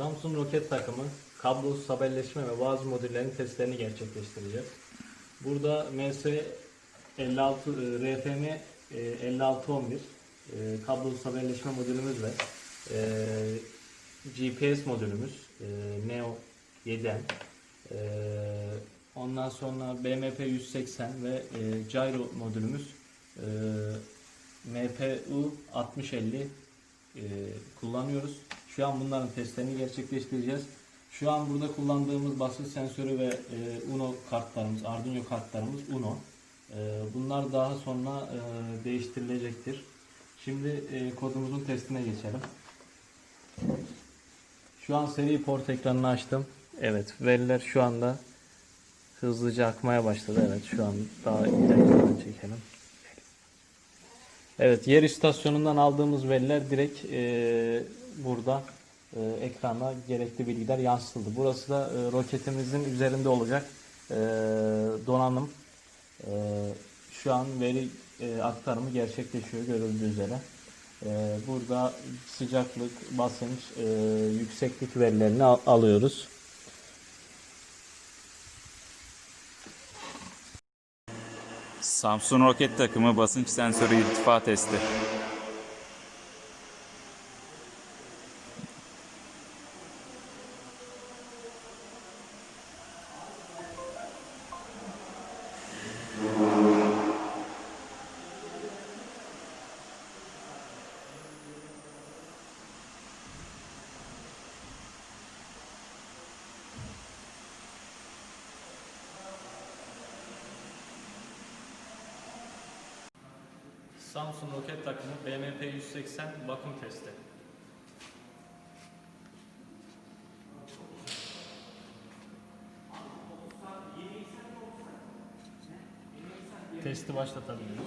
Samsung Roket takımı kablosuz haberleşme ve bazı modüllerin testlerini gerçekleştireceğiz. Burada MS 56 e, RFM e, 5611 e, kablosuz haberleşme modülümüz ve e, GPS modülümüz e, Neo 7M e, ondan sonra BMP 180 ve e, Gyro modülümüz e, MPU 6050 e, kullanıyoruz. Şu an bunların testlerini gerçekleştireceğiz. Şu an burada kullandığımız basınç sensörü ve e, Uno kartlarımız, Arduino kartlarımız Uno. E, bunlar daha sonra e, değiştirilecektir. Şimdi e, kodumuzun testine geçelim. Şu an seri port ekranını açtım. Evet, veriler şu anda hızlıca akmaya başladı. Evet, şu an daha ekrandan çekelim. Evet, yer istasyonundan aldığımız veriler direkt e, burada e, ekrana gerekli bilgiler yansıtıldı. Burası da e, roketimizin üzerinde olacak e, donanım. E, şu an veri e, aktarımı gerçekleşiyor görüldüğü üzere. E, burada sıcaklık, basınç, e, yükseklik verilerini al- alıyoruz. Samsung roket takımı basınç sensörü irtifa testi. Samsung roket takımı BMP 180 vakum testi. Testi başlatabiliriz.